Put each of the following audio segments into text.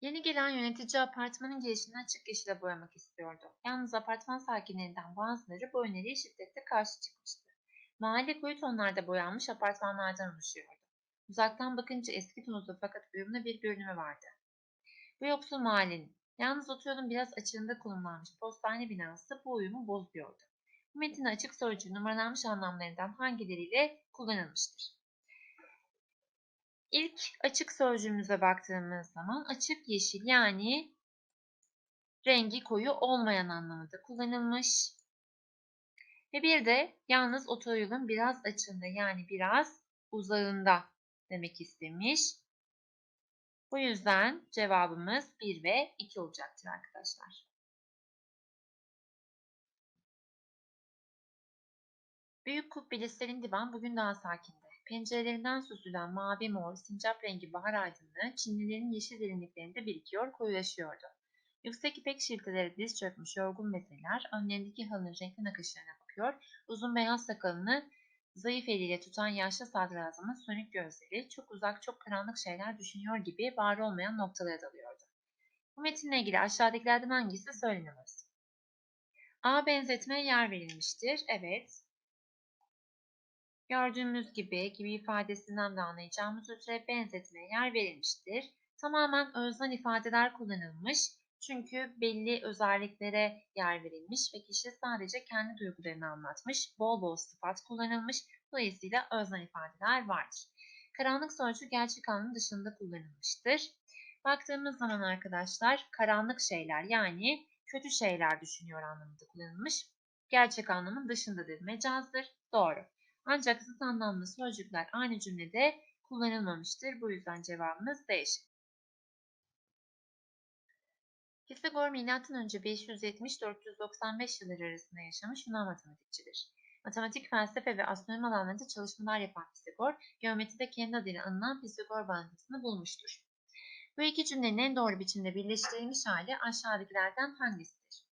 Yeni gelen yönetici apartmanın girişini açık yeşile boyamak istiyordu. Yalnız apartman sakinlerinden bazıları bu öneriye şiddetle karşı çıkmıştı. Mahalle koyu tonlarda boyanmış apartmanlardan oluşuyordu. Uzaktan bakınca eski tozlu fakat uyumlu bir görünümü vardı. Bu yoksul mahallenin, yalnız otoyolun biraz açığında konumlanmış postane binası bu uyumu bozuyordu. Metin açık sözcüğü numaralanmış anlamlarından hangileriyle kullanılmıştır? İlk açık sözcüğümüze baktığımız zaman açık yeşil yani rengi koyu olmayan anlamında kullanılmış. Ve bir de yalnız otoyolun biraz açığında yani biraz uzağında demek istemiş. Bu yüzden cevabımız 1 ve 2 olacaktır arkadaşlar. Büyük kubbeli Selin Divan bugün daha sakindi. Pencerelerinden süzülen mavi mor, sincap rengi bahar aydınlığı Çinlilerin yeşil derinliklerinde birikiyor, koyulaşıyordu. Yüksek ipek şilteleri diz çökmüş yorgun meteler önlerindeki halının renkli nakışlarına bakıyor, uzun beyaz sakalını zayıf eliyle tutan yaşlı sadrazamın sönük gözleri çok uzak çok karanlık şeyler düşünüyor gibi var olmayan noktalara dalıyordu. Bu metinle ilgili aşağıdakilerden hangisi söylenemez? A benzetmeye yer verilmiştir. Evet. Gördüğümüz gibi gibi ifadesinden de anlayacağımız üzere benzetmeye yer verilmiştir. Tamamen öznel ifadeler kullanılmış. Çünkü belli özelliklere yer verilmiş ve kişi sadece kendi duygularını anlatmış. Bol bol sıfat kullanılmış. Dolayısıyla öznel ifadeler vardır. Karanlık sözcüğü gerçek anlamı dışında kullanılmıştır. Baktığımız zaman arkadaşlar karanlık şeyler yani kötü şeyler düşünüyor anlamında kullanılmış. Gerçek anlamın dışındadır. Mecazdır. Doğru. Ancak zıt anlamlı sözcükler aynı cümlede kullanılmamıştır. Bu yüzden cevabımız değişik. Pisagor M.Ö. 570-495 yılları arasında yaşamış Yunan matematikçidir. Matematik, felsefe ve astronomi alanlarında çalışmalar yapan Pisagor, geometride kendi adıyla anılan Pisagor bağıntısını bulmuştur. Bu iki cümlenin en doğru biçimde birleştirilmiş hali aşağıdakilerden hangisidir?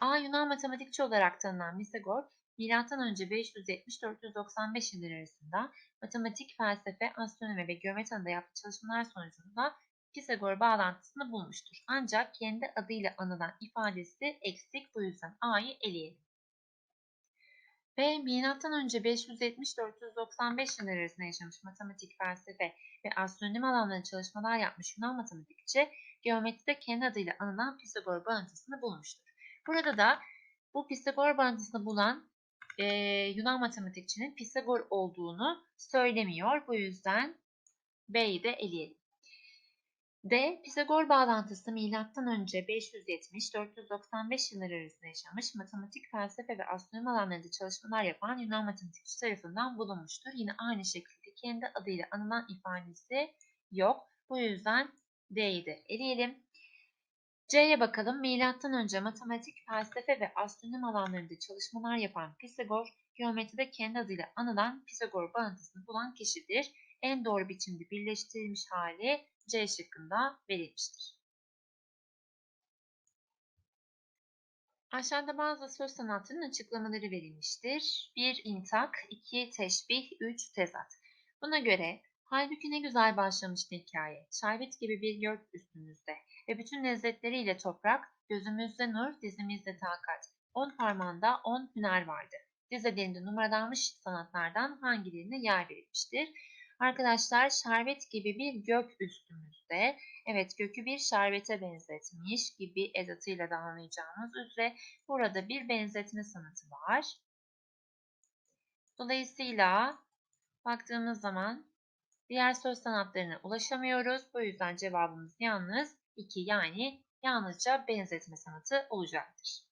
A. Yunan matematikçi olarak tanınan Pisagor, M.Ö. 570-495 yılları arasında matematik, felsefe, astronomi ve geometri alanında yaptığı çalışmalar sonucunda Pisagor bağlantısını bulmuştur. Ancak kendi adıyla anılan ifadesi eksik bu yüzden A'yı eleyelim. B. Milattan önce 570-495 yılları arasında yaşamış matematik, felsefe ve astronomi alanlarında çalışmalar yapmış Yunan matematikçi, geometride kendi adıyla anılan Pisagor bağıntısını bulmuştur. Burada da bu Pisagor bağıntısını bulan e, Yunan matematikçinin Pisagor olduğunu söylemiyor. Bu yüzden B'yi de eleyelim. D. Pisagor bağlantısı milattan önce 570-495 yılları arasında yaşamış matematik, felsefe ve astronomi alanlarında çalışmalar yapan Yunan matematikçi tarafından bulunmuştur. Yine aynı şekilde kendi adıyla anılan ifadesi yok. Bu yüzden D'yi de eleyelim. C'ye bakalım. Milattan önce matematik, felsefe ve astronomi alanlarında çalışmalar yapan Pisagor, geometride kendi adıyla anılan Pisagor bağıntısını bulan kişidir. En doğru biçimde birleştirilmiş hali C şıkkında verilmiştir. Aşağıda bazı söz sanatının açıklamaları verilmiştir. 1. İntak, 2. Teşbih, 3. Tezat. Buna göre halbuki ne güzel başlamıştı hikaye. Şerbet gibi bir gök üstümüzde ve bütün lezzetleriyle toprak, gözümüzde nur, dizimizde takat. On parmağında on hüner vardı. Dizelerinde numaralanmış sanatlardan hangilerine yer verilmiştir? Arkadaşlar şerbet gibi bir gök üstümüzde. Evet gökü bir şerbete benzetmiş gibi edatıyla da anlayacağımız üzere burada bir benzetme sanatı var. Dolayısıyla baktığımız zaman diğer söz sanatlarına ulaşamıyoruz. Bu yüzden cevabımız yalnız 2 yani yalnızca benzetme sanatı olacaktır.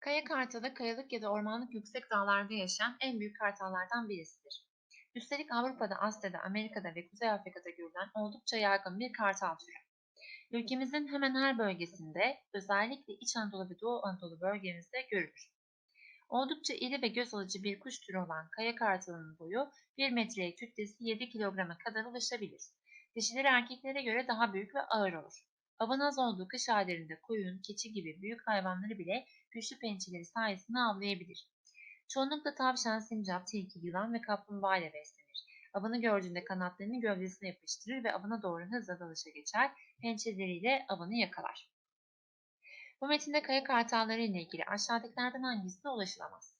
Kaya kartalı kayalık ya da ormanlık yüksek dağlarda yaşayan en büyük kartallardan birisidir. Üstelik Avrupa'da, Asya'da, Amerika'da ve Kuzey Afrika'da görülen oldukça yaygın bir kartal türü. Ülkemizin hemen her bölgesinde, özellikle İç Anadolu ve Doğu Anadolu bölgemizde görülür. Oldukça iri ve göz alıcı bir kuş türü olan kaya kartalının boyu 1 metreye kütlesi 7 kilograma kadar ulaşabilir. Dişileri erkeklere göre daha büyük ve ağır olur. Avın az olduğu kış aylarında koyun, keçi gibi büyük hayvanları bile güçlü pençeleri sayesinde avlayabilir. Çoğunlukla tavşan, sincap, tilki, yılan ve kaplumbağa ile beslenir. Avını gördüğünde kanatlarını gövdesine yapıştırır ve avına doğru hızla dalışa geçer. Pençeleriyle avını yakalar. Bu metinde kaya kartalları ile ilgili aşağıdakilerden hangisine ulaşılamaz?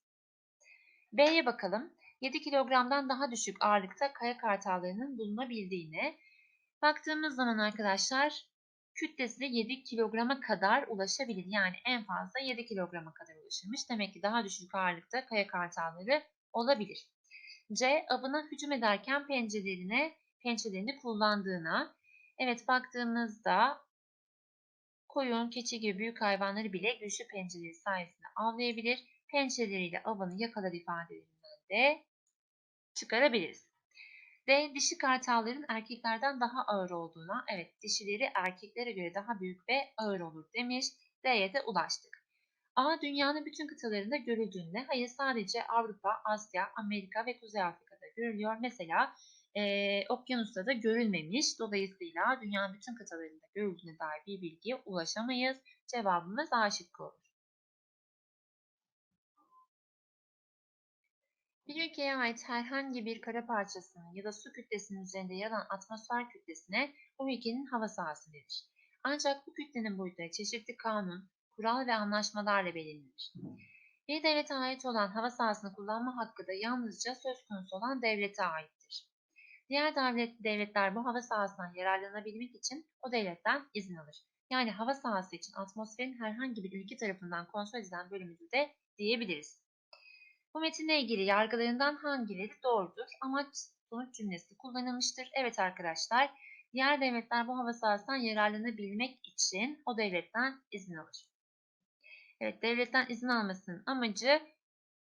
B'ye bakalım. 7 kilogramdan daha düşük ağırlıkta kaya kartallarının bulunabildiğine. Baktığımız zaman arkadaşlar kütlesi de 7 kilograma kadar ulaşabilir. Yani en fazla 7 kilograma kadar ulaşırmış. Demek ki daha düşük ağırlıkta kaya kartalları olabilir. C. Avına hücum ederken pençelerine, pençelerini kullandığına. Evet baktığımızda koyun, keçi gibi büyük hayvanları bile güçlü pençeleri sayesinde avlayabilir. Pençeleriyle avını yakalar ifadelerinden de çıkarabiliriz. D. Dişi kartalların erkeklerden daha ağır olduğuna, evet dişileri erkeklere göre daha büyük ve ağır olur demiş. D'ye de ulaştık. A. Dünyanın bütün kıtalarında görüldüğünde, hayır sadece Avrupa, Asya, Amerika ve Kuzey Afrika'da görülüyor. Mesela e, okyanusta da görülmemiş. Dolayısıyla dünyanın bütün kıtalarında görüldüğüne dair bir bilgiye ulaşamayız. Cevabımız A şıkkı olur. Bir ülkeye ait herhangi bir kara parçasının ya da su kütlesinin üzerinde yer atmosfer kütlesine o ülkenin hava sahası denir. Ancak bu kütlenin boyutları çeşitli kanun, kural ve anlaşmalarla belirlenir. Bir devlete ait olan hava sahasını kullanma hakkı da yalnızca söz konusu olan devlete aittir. Diğer devlet, devletler bu hava sahasından yararlanabilmek için o devletten izin alır. Yani hava sahası için atmosferin herhangi bir ülke tarafından kontrol edilen bölümüdür de diyebiliriz. Bu metinle ilgili yargılarından hangileri doğrudur? Amaç sonuç cümlesi kullanılmıştır. Evet arkadaşlar, diğer devletler bu hava sahasından yararlanabilmek için o devletten izin alır. Evet, devletten izin almasının amacı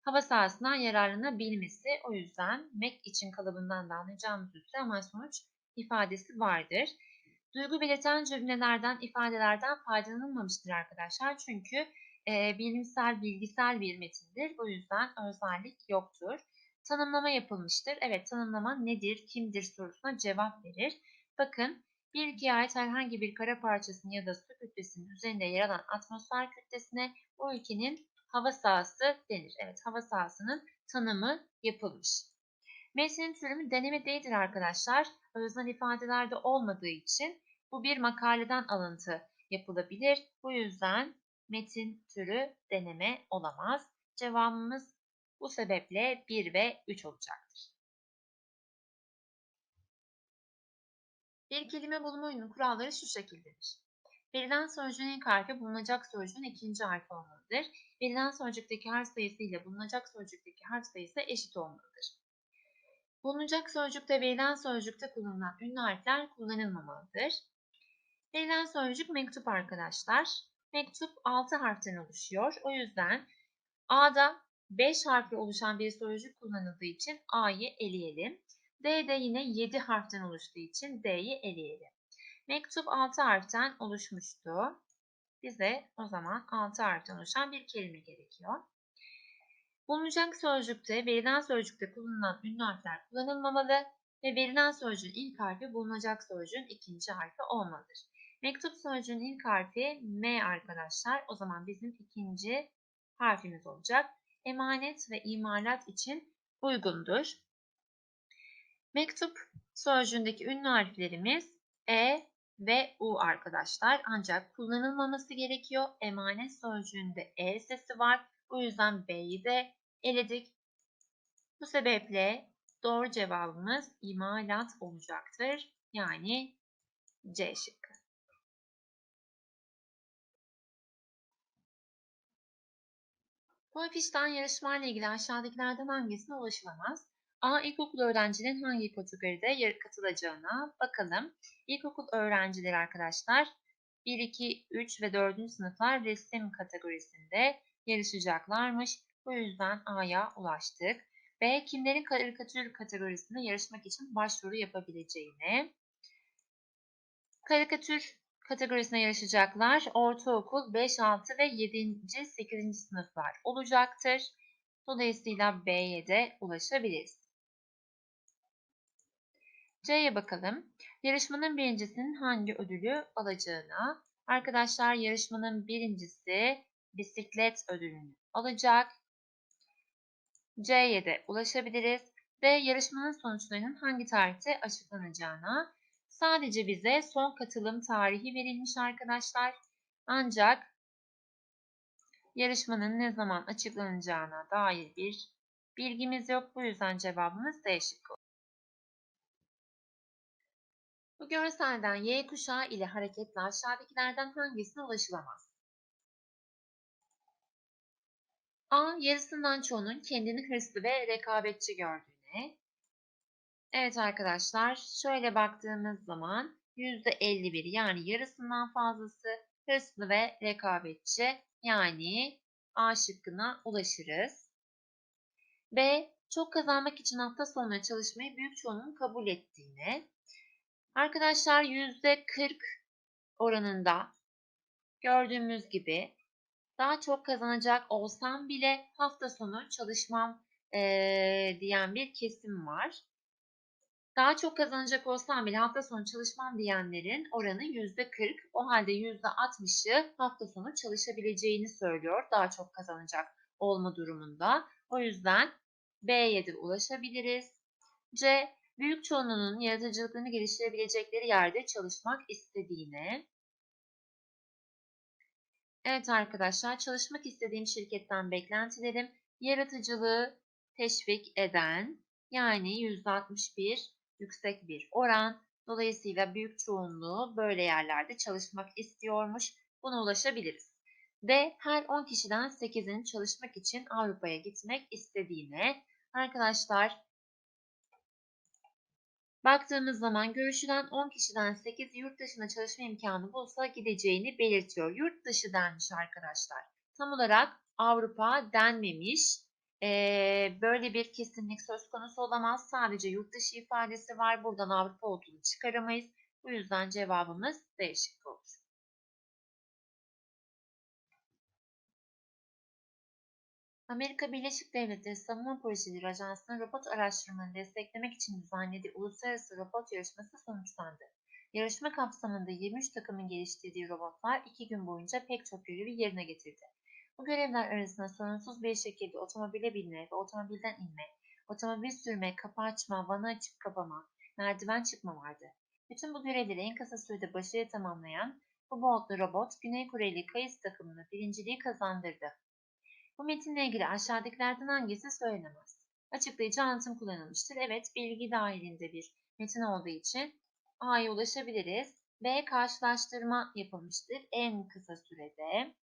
hava sahasından yararlanabilmesi. O yüzden MEK için kalıbından da anlayacağımız üzere amaç sonuç ifadesi vardır. Duygu belirten cümlelerden, ifadelerden faydalanılmamıştır arkadaşlar. Çünkü e, bilimsel, bilgisel bir metindir. O yüzden özellik yoktur. Tanımlama yapılmıştır. Evet, tanımlama nedir, kimdir sorusuna cevap verir. Bakın, bir ait herhangi bir kara parçasının ya da su kütlesinin üzerinde yer alan atmosfer kütlesine o ülkenin hava sahası denir. Evet, hava sahasının tanımı yapılmış. Metnin türümü deneme değildir arkadaşlar. Öznel ifadelerde olmadığı için bu bir makaleden alıntı yapılabilir. Bu yüzden metin türü deneme olamaz. Cevabımız bu sebeple 1 ve 3 olacaktır. Bir kelime bulma oyunun kuralları şu şekildedir. Verilen sözcüğün ilk harfi bulunacak sözcüğün ikinci harfi olmalıdır. Verilen sözcükteki harf sayısı ile bulunacak sözcükteki harf sayısı eşit olmalıdır. Bulunacak sözcükte verilen sözcükte kullanılan ünlü harfler kullanılmamalıdır. Verilen sözcük mektup arkadaşlar. Mektup 6 harften oluşuyor. O yüzden A'da 5 harfli oluşan bir sözcük kullanıldığı için A'yı eleyelim. D'de yine 7 harften oluştuğu için D'yi eleyelim. Mektup 6 harften oluşmuştu. Bize o zaman 6 harften oluşan bir kelime gerekiyor. Bulunacak sözcükte, verilen sözcükte kullanılan ünlü harfler kullanılmamalı ve verilen sözcüğün ilk harfi bulunacak sözcüğün ikinci harfi olmalıdır. Mektup sözcüğün ilk harfi M arkadaşlar. O zaman bizim ikinci harfimiz olacak. Emanet ve imalat için uygundur. Mektup sözcüğündeki ünlü harflerimiz E ve U arkadaşlar. Ancak kullanılmaması gerekiyor. Emanet sözcüğünde E sesi var. Bu yüzden B'yi de eledik. Bu sebeple doğru cevabımız imalat olacaktır. Yani C şıkkı. Bu afişten yarışmayla ilgili aşağıdakilerden hangisine ulaşılamaz? A. İlkokul öğrencilerin hangi kategoride katılacağına bakalım. İlkokul öğrencileri arkadaşlar 1, 2, 3 ve 4. sınıflar resim kategorisinde yarışacaklarmış. Bu yüzden A'ya ulaştık. B. Kimlerin karikatür kategorisinde yarışmak için başvuru yapabileceğine. Karikatür kategorisine yarışacaklar ortaokul 5, 6 ve 7. 8. sınıflar olacaktır. Dolayısıyla B'ye de ulaşabiliriz. C'ye bakalım. Yarışmanın birincisinin hangi ödülü alacağına. Arkadaşlar yarışmanın birincisi bisiklet ödülünü alacak. C'ye de ulaşabiliriz. ve yarışmanın sonuçlarının hangi tarihte açıklanacağına. Sadece bize son katılım tarihi verilmiş arkadaşlar. Ancak yarışmanın ne zaman açıklanacağına dair bir bilgimiz yok. Bu yüzden cevabımız D şıkkı. Bu görselden Y kuşağı ile hareketle aşağıdakilerden hangisine ulaşılamaz? A. Yarısından çoğunun kendini hırslı ve rekabetçi gördüğüne. Evet arkadaşlar şöyle baktığımız zaman %51 yani yarısından fazlası hırslı ve rekabetçi yani A şıkkına ulaşırız. B. Çok kazanmak için hafta sonları çalışmayı büyük çoğunun kabul ettiğine. Arkadaşlar %40 oranında gördüğümüz gibi daha çok kazanacak olsam bile hafta sonu çalışmam ee, diyen bir kesim var. Daha çok kazanacak olsam bile hafta sonu çalışmam diyenlerin oranı %40. O halde %60'ı hafta sonu çalışabileceğini söylüyor daha çok kazanacak olma durumunda. O yüzden B'ye de ulaşabiliriz. C. Büyük çoğunluğunun yaratıcılıklarını geliştirebilecekleri yerde çalışmak istediğine. Evet arkadaşlar çalışmak istediğim şirketten beklentilerim yaratıcılığı teşvik eden yani %61 yüksek bir oran. Dolayısıyla büyük çoğunluğu böyle yerlerde çalışmak istiyormuş. Buna ulaşabiliriz. D. Her 10 kişiden 8'in çalışmak için Avrupa'ya gitmek istediğine. Arkadaşlar baktığımız zaman görüşülen 10 kişiden 8 yurt dışında çalışma imkanı bulsa gideceğini belirtiyor. Yurt dışı denmiş arkadaşlar. Tam olarak Avrupa denmemiş. Ee, böyle bir kesinlik söz konusu olamaz. Sadece yurt dışı ifadesi var. Buradan Avrupa olduğunu çıkaramayız. Bu yüzden cevabımız değişik olur. Amerika Birleşik Devletleri Savunma Projeleri Ajansı'nın robot araştırmalarını desteklemek için düzenlediği uluslararası robot yarışması sonuçlandı. Yarışma kapsamında 23 takımın geliştirdiği robotlar 2 gün boyunca pek çok görevi yerine getirdi. Bu görevler arasında sorunsuz bir şekilde otomobile binme ve otomobilden inme, otomobil sürme, kapı açma, vanı açıp kapama, merdiven çıkma vardı. Bütün bu görevleri en kısa sürede başarıya tamamlayan bu botlu robot Güney Koreli Kayıs takımını birinciliği kazandırdı. Bu metinle ilgili aşağıdakilerden hangisi söylenemez? Açıklayıcı anlatım kullanılmıştır. Evet, bilgi dahilinde bir metin olduğu için A'ya ulaşabiliriz. B. Karşılaştırma yapılmıştır en kısa sürede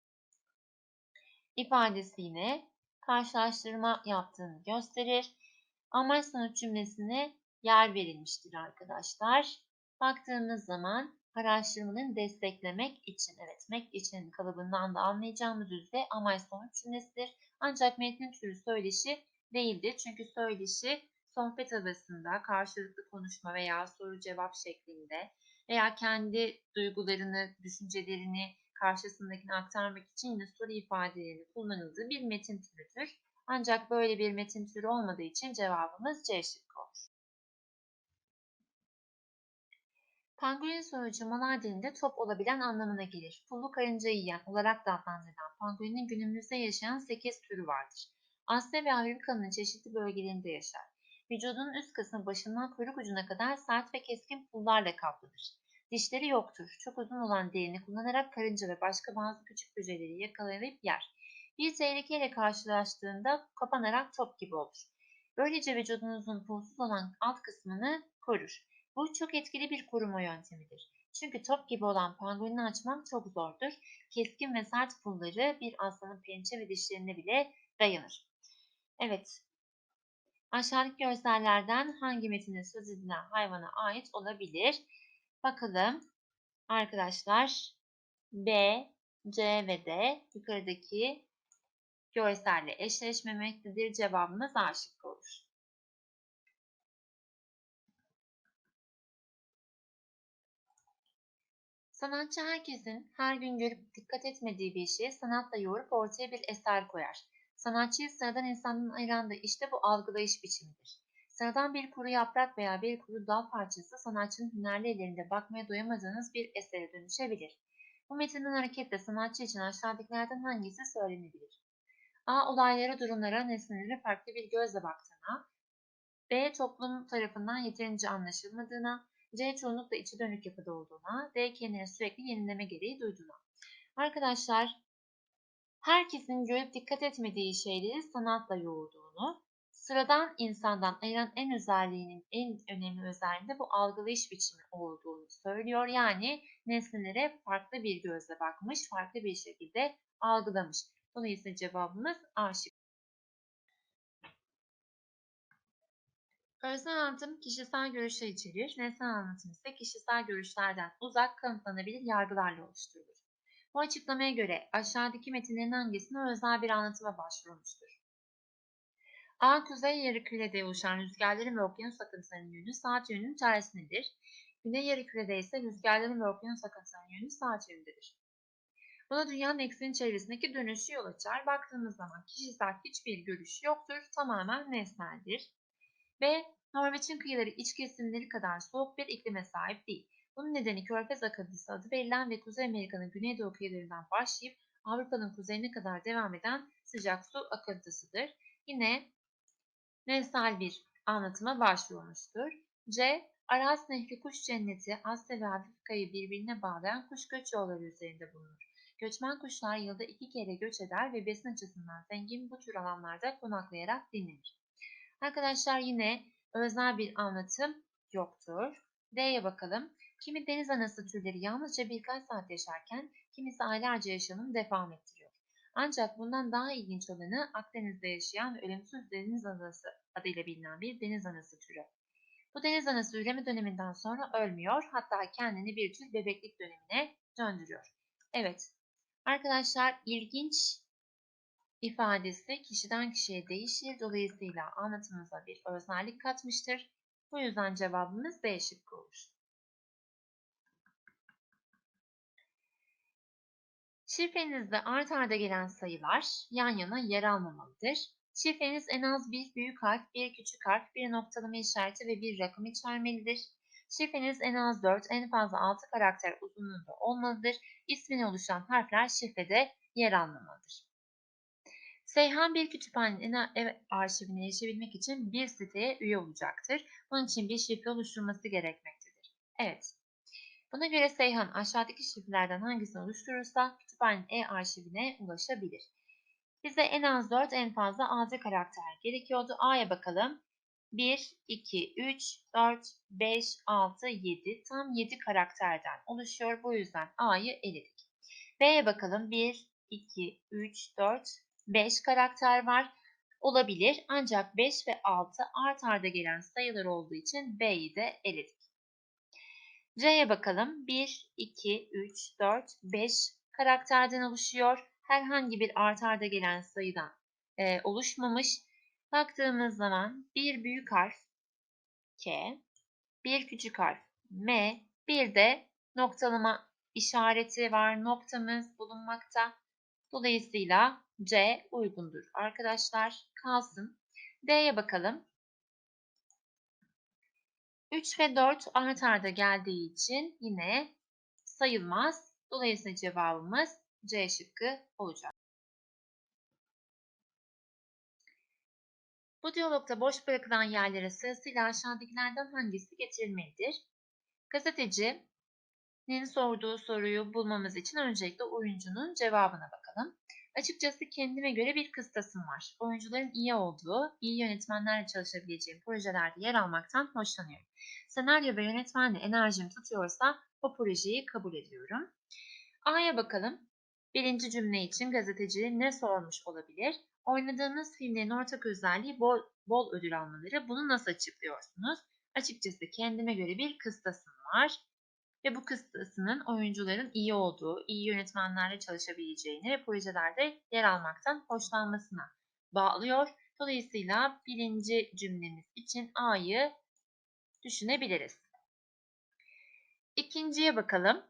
ifadesi yine karşılaştırma yaptığını gösterir. Amaç sonuç cümlesine yer verilmiştir arkadaşlar. Baktığımız zaman araştırmanın desteklemek için, evet mek için kalıbından da anlayacağımız üzere amaç sonuç cümlesidir. Ancak metnin türü söyleşi değildir. Çünkü söyleşi sohbet arasında karşılıklı konuşma veya soru cevap şeklinde veya kendi duygularını, düşüncelerini karşısındakine aktarmak için yine soru ifadelerini kullanıldığı bir metin türüdür. Ancak böyle bir metin türü olmadığı için cevabımız C şıkkı olur. Pangolin sonucu malar dilinde top olabilen anlamına gelir. Pullu karınca yiyen olarak da adlandırılan pangolinin günümüzde yaşayan 8 türü vardır. Asya ve Afrika'nın çeşitli bölgelerinde yaşar. Vücudunun üst kısmı başından kuyruk ucuna kadar sert ve keskin pullarla kaplıdır. Dişleri yoktur. Çok uzun olan derini kullanarak karınca ve başka bazı küçük hücreleri yakalayıp yer. Bir tehlikeyle karşılaştığında kapanarak top gibi olur. Böylece vücudunuzun pulsuz olan alt kısmını korur. Bu çok etkili bir koruma yöntemidir. Çünkü top gibi olan pangolini açmak çok zordur. Keskin ve sert pulları bir aslanın pençe ve dişlerine bile dayanır. Evet, aşağıdaki görsellerden hangi metinde söz edilen hayvana ait olabilir? Bakalım arkadaşlar B, C ve D yukarıdaki görselle eşleşmemektedir. Cevabımız A şıkkı olur. Sanatçı herkesin her gün görüp dikkat etmediği bir şeyi sanatla yoğurup ortaya bir eser koyar. Sanatçıyı sıradan insandan ayıran da işte bu algılayış biçimidir. Sıradan bir kuru yaprak veya bir kuru dal parçası sanatçının hünerli ellerinde bakmaya doyamadığınız bir esere dönüşebilir. Bu metinden hareketle sanatçı için aşağıdakilerden hangisi söylenebilir? A. Olaylara, durumlara, nesnelere farklı bir gözle baktığına, B. Toplum tarafından yeterince anlaşılmadığına, C. Çoğunlukla içi dönük yapıda olduğuna, D. Kendine sürekli yenileme gereği duyduğuna. Arkadaşlar herkesin görüp dikkat etmediği şeyleri sanatla yoğurduğunu, sıradan insandan ayıran en özelliğinin en önemli özelliğinin de bu algılayış biçimi olduğunu söylüyor. Yani nesnelere farklı bir gözle bakmış, farklı bir şekilde algılamış. Dolayısıyla cevabımız A Öznel anlatım kişisel görüşler içerir. Nesnel anlatım ise kişisel görüşlerden uzak kanıtlanabilir yargılarla oluşturulur. Bu açıklamaya göre aşağıdaki metinlerin hangisine özel bir anlatıma başvurulmuştur? A. Kuzey yarı oluşan rüzgarların ve okyanus akıntılarının yönü saat yönünün tersindedir. Güney yarı ise rüzgarların ve okyanus akıntılarının yönü saat yönündedir. Buna dünyanın eksenin çevresindeki dönüşü yol açar. Baktığımız zaman kişisel hiçbir görüş yoktur. Tamamen nesneldir. B. Norveç'in kıyıları iç kesimleri kadar soğuk bir iklime sahip değil. Bunun nedeni Körfez akıntısı adı verilen ve Kuzey Amerika'nın güneydoğu kıyılarından başlayıp Avrupa'nın kuzeyine kadar devam eden sıcak su akıntısıdır. Yine nesnel bir anlatıma başvurmuştur. C. Aras Nehri Kuş Cenneti, Asya ve Afrika'yı birbirine bağlayan kuş göç yolları üzerinde bulunur. Göçmen kuşlar yılda iki kere göç eder ve besin açısından zengin bu tür alanlarda konaklayarak dinlenir. Arkadaşlar yine özel bir anlatım yoktur. D'ye bakalım. Kimi deniz anası türleri yalnızca birkaç saat yaşarken kimisi aylarca yaşamını devam ettiriyor. Ancak bundan daha ilginç olanı Akdeniz'de yaşayan ve ölümsüz deniz anası adıyla bilinen bir deniz anası türü. Bu deniz anası üreme döneminden sonra ölmüyor, hatta kendini bir tür bebeklik dönemine döndürüyor. Evet, arkadaşlar ilginç ifadesi kişiden kişiye değişir. Dolayısıyla anlatımıza bir öznellik katmıştır. Bu yüzden cevabımız B şıkkı olur. Şifrenizde art arda gelen sayılar yan yana yer almamalıdır. Şifreniz en az bir büyük harf, bir küçük harf, bir noktalama işareti ve bir rakam içermelidir. Şifreniz en az 4, en fazla 6 karakter uzunluğunda olmalıdır. İsmini oluşan harfler şifrede yer almamalıdır. Seyhan bir kütüphanenin ev arşivine erişebilmek için bir siteye üye olacaktır. Bunun için bir şifre oluşturması gerekmektedir. Evet. Buna göre Seyhan aşağıdaki şifrelerden hangisini oluşturursa kütüphanenin e-arşivine ulaşabilir. Bize en az 4 en fazla 6 karakter gerekiyordu. A'ya bakalım. 1, 2, 3, 4, 5, 6, 7 tam 7 karakterden oluşuyor. Bu yüzden A'yı eledik. B'ye bakalım. 1, 2, 3, 4, 5 karakter var. Olabilir ancak 5 ve 6 art arda gelen sayılar olduğu için B'yi de eledik. C'ye bakalım. 1, 2, 3, 4, 5 karakterden oluşuyor. Herhangi bir art arda gelen sayıdan e, oluşmamış. Baktığımız zaman bir büyük harf K, bir küçük harf M, bir de noktalama işareti var. Noktamız bulunmakta. Dolayısıyla C uygundur. Arkadaşlar kalsın. D'ye bakalım. 3 ve 4 art arda geldiği için yine sayılmaz. Dolayısıyla cevabımız C şıkkı olacak. Bu diyalogda boş bırakılan yerlere sırasıyla aşağıdakilerden hangisi getirilmelidir? Gazetecinin sorduğu soruyu bulmamız için öncelikle oyuncunun cevabına bakalım. Açıkçası kendime göre bir kıstasım var. Oyuncuların iyi olduğu, iyi yönetmenlerle çalışabileceğim projelerde yer almaktan hoşlanıyorum. Senaryo ve yönetmenle enerjim tutuyorsa o projeyi kabul ediyorum. A'ya bakalım. Birinci cümle için gazeteci ne sormuş olabilir? Oynadığınız filmlerin ortak özelliği bol, bol ödül almaları. Bunu nasıl açıklıyorsunuz? Açıkçası kendime göre bir kıstasım var ve bu kıstasının oyuncuların iyi olduğu, iyi yönetmenlerle çalışabileceğini ve projelerde yer almaktan hoşlanmasına bağlıyor. Dolayısıyla birinci cümlemiz için A'yı düşünebiliriz. İkinciye bakalım.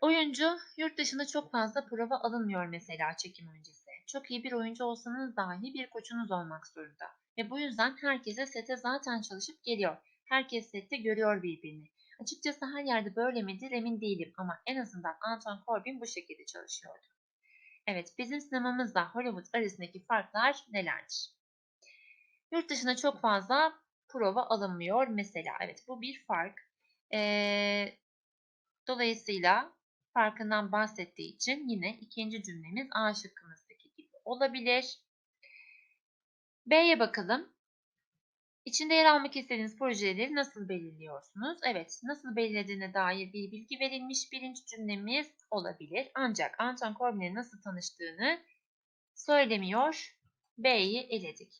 Oyuncu yurt dışında çok fazla prova alınmıyor mesela çekim öncesi. Çok iyi bir oyuncu olsanız dahi bir koçunuz olmak zorunda. Ve bu yüzden herkese sete zaten çalışıp geliyor. Herkes sette görüyor birbirini. Açıkçası her yerde böyle midir emin değilim ama en azından Anton Corbin bu şekilde çalışıyordu. Evet, bizim sinemamızla Hollywood arasındaki farklar nelerdir? Yurt dışına çok fazla prova alınmıyor mesela. Evet bu bir fark. Ee, dolayısıyla farkından bahsettiği için yine ikinci cümlemiz A şıkkımızdaki gibi olabilir. B'ye bakalım. İçinde yer almak istediğiniz projeleri nasıl belirliyorsunuz? Evet, nasıl belirlediğine dair bir bilgi verilmiş birinci cümlemiz olabilir. Ancak Anton Corbin'in nasıl tanıştığını söylemiyor. B'yi eledik.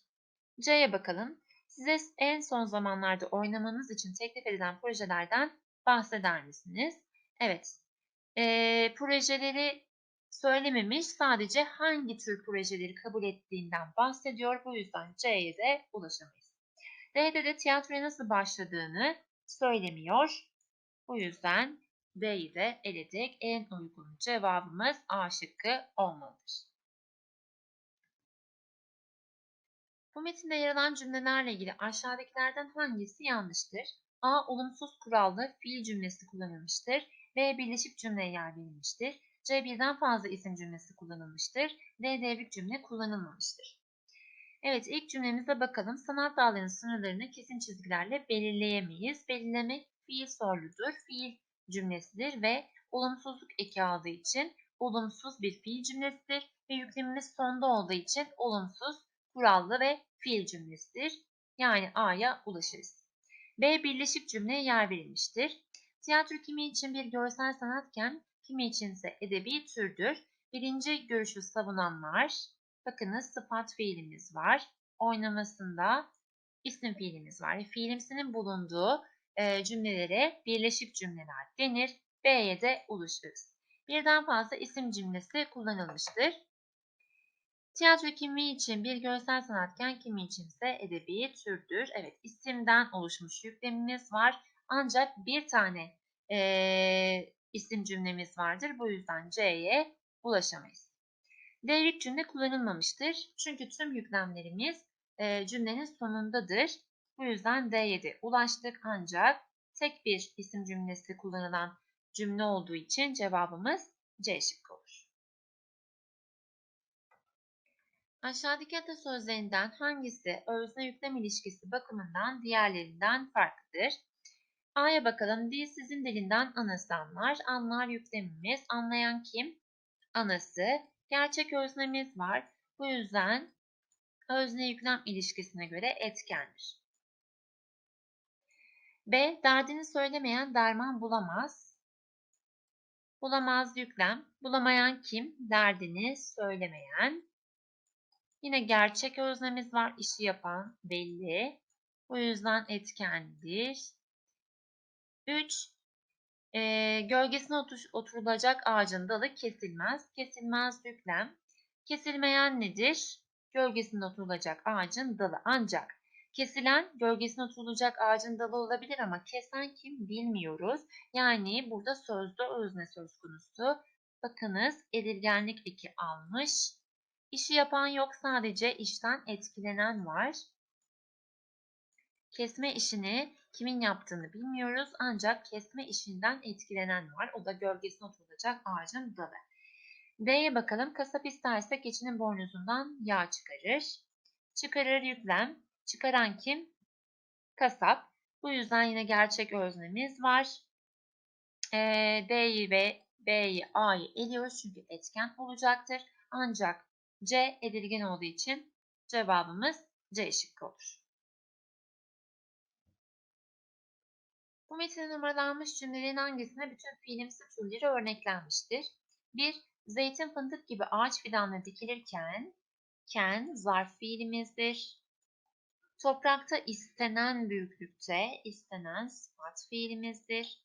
C'ye bakalım. Size en son zamanlarda oynamanız için teklif edilen projelerden bahseder misiniz? Evet. E, projeleri söylememiş. Sadece hangi tür projeleri kabul ettiğinden bahsediyor. Bu yüzden C'ye de ulaşamayız. D'de de tiyatroya nasıl başladığını söylemiyor. Bu yüzden D'yi de eledik. En uygun cevabımız A şıkkı olmalıdır. Bu metinde yer alan cümlelerle ilgili aşağıdakilerden hangisi yanlıştır? A. Olumsuz kurallı fiil cümlesi kullanılmıştır. B. Birleşik cümleye yer verilmiştir. C. Birden fazla isim cümlesi kullanılmıştır. D. Devrik cümle kullanılmamıştır. Evet ilk cümlemize bakalım. Sanat dallarının sınırlarını kesin çizgilerle belirleyemeyiz. Belirlemek fiil soruludur. Fiil cümlesidir ve olumsuzluk eki aldığı için olumsuz bir fiil cümlesidir ve yüklemimiz sonda olduğu için olumsuz, kurallı ve fiil cümlesidir. Yani A'ya ulaşırız. B birleşik cümleye yer verilmiştir. Tiyatro kimi için bir görsel sanatken kimi içinse edebi türdür. Birinci görüşü savunanlar Bakınız sıfat fiilimiz var. Oynamasında isim fiilimiz var. Fiilimsinin bulunduğu e, cümlelere birleşik cümleler denir. B'ye de ulaşırız. Birden fazla isim cümlesi kullanılmıştır. Tiyatro kimi için bir görsel sanatken kimi içinse edebi türdür. Evet isimden oluşmuş yüklemimiz var. Ancak bir tane e, isim cümlemiz vardır. Bu yüzden C'ye ulaşamayız. Devrik cümle kullanılmamıştır. Çünkü tüm yüklemlerimiz e, cümlenin sonundadır. Bu yüzden D7 ulaştık ancak tek bir isim cümlesi kullanılan cümle olduğu için cevabımız C şıkkı olur. Aşağıdaki atasözlerinden hangisi özne yüklem ilişkisi bakımından diğerlerinden farklıdır? A'ya bakalım. Dil sizin dilinden anası anlar. Anlar yüklemimiz. Anlayan kim? Anası gerçek öznemiz var. Bu yüzden özne yüklem ilişkisine göre etkendir. B. Derdini söylemeyen derman bulamaz. Bulamaz yüklem. Bulamayan kim? Derdini söylemeyen. Yine gerçek öznemiz var. İşi yapan belli. Bu yüzden etkendir. 3. E, gölgesine otur, oturulacak ağacın dalı kesilmez. Kesilmez yüklem. Kesilmeyen nedir? Gölgesinde oturulacak ağacın dalı. Ancak kesilen gölgesine oturulacak ağacın dalı olabilir ama kesen kim bilmiyoruz. Yani burada sözde özne söz konusu. Bakınız edilgenlik eki almış. İşi yapan yok sadece işten etkilenen var. Kesme işini kimin yaptığını bilmiyoruz ancak kesme işinden etkilenen var. O da gölgesine oturacak ağacın dalı. D'ye bakalım. Kasap isterse keçinin boynuzundan yağ çıkarır. Çıkarır yüklem. Çıkaran kim? Kasap. Bu yüzden yine gerçek öznemiz var. E, D'yi ve B'yi, A'yı eliyoruz çünkü etken olacaktır. Ancak C edilgen olduğu için cevabımız C şıkkı olur. Bu metinde numaralanmış cümlelerin hangisine bütün fiilimsi türleri örneklenmiştir? 1. Zeytin fındık gibi ağaç fidanları dikilirken ken zarf fiilimizdir. Toprakta istenen büyüklükte istenen sıfat fiilimizdir.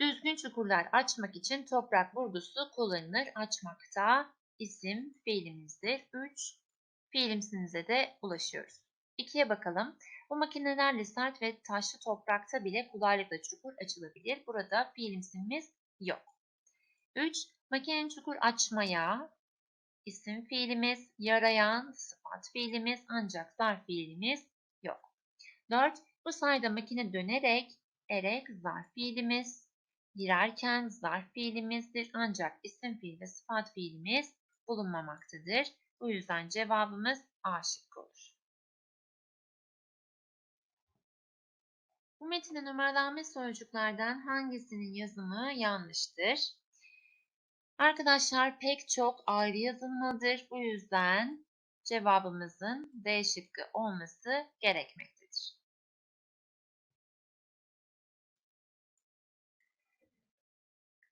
Düzgün çukurlar açmak için toprak vurgusu kullanılır. Açmakta isim fiilimizdir. 3. Fiilimsinize de ulaşıyoruz. 2'ye bakalım. Bu makinelerle sert ve taşlı toprakta bile kolaylıkla çukur açılabilir. Burada fiilimsimiz yok. 3. Makinenin çukur açmaya isim fiilimiz, yarayan sıfat fiilimiz ancak zarf fiilimiz yok. 4. Bu sayede makine dönerek erek zarf fiilimiz, girerken zarf fiilimizdir ancak isim fiil ve sıfat fiilimiz bulunmamaktadır. Bu yüzden cevabımız A şıkkı olur. Metinde numaralanmış sözcüklerden hangisinin yazımı yanlıştır? Arkadaşlar pek çok ayrı yazılmalıdır. Bu yüzden cevabımızın D şıkkı olması gerekmektedir.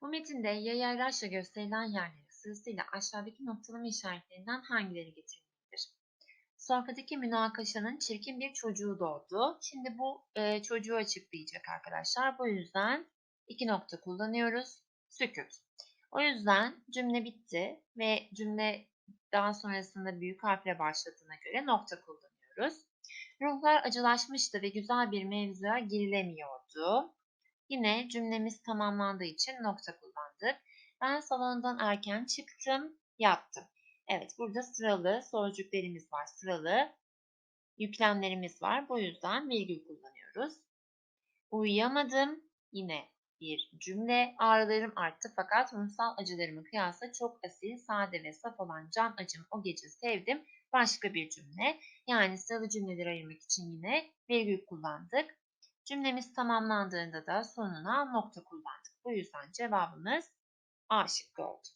Bu metinde yayayraçla gösterilen yerleri sırasıyla aşağıdaki noktalama işaretlerinden hangileri getirilmelidir? Sayfadaki münakaşanın çirkin bir çocuğu doğdu. Şimdi bu e, çocuğu açıklayacak arkadaşlar. Bu yüzden iki nokta kullanıyoruz. Sükut. O yüzden cümle bitti ve cümle daha sonrasında büyük harfle başladığına göre nokta kullanıyoruz. Ruhlar acılaşmıştı ve güzel bir mevzuya girilemiyordu. Yine cümlemiz tamamlandığı için nokta kullandık. Ben salondan erken çıktım, yattım. Evet burada sıralı sözcüklerimiz var. Sıralı yüklemlerimiz var. Bu yüzden virgül kullanıyoruz. Uyuyamadım. Yine bir cümle. Ağrılarım arttı fakat ruhsal acılarımı kıyasla çok asil, sade ve saf olan can acım o gece sevdim. Başka bir cümle. Yani sıralı cümleleri ayırmak için yine virgül kullandık. Cümlemiz tamamlandığında da sonuna nokta kullandık. Bu yüzden cevabımız A şıkkı oldu.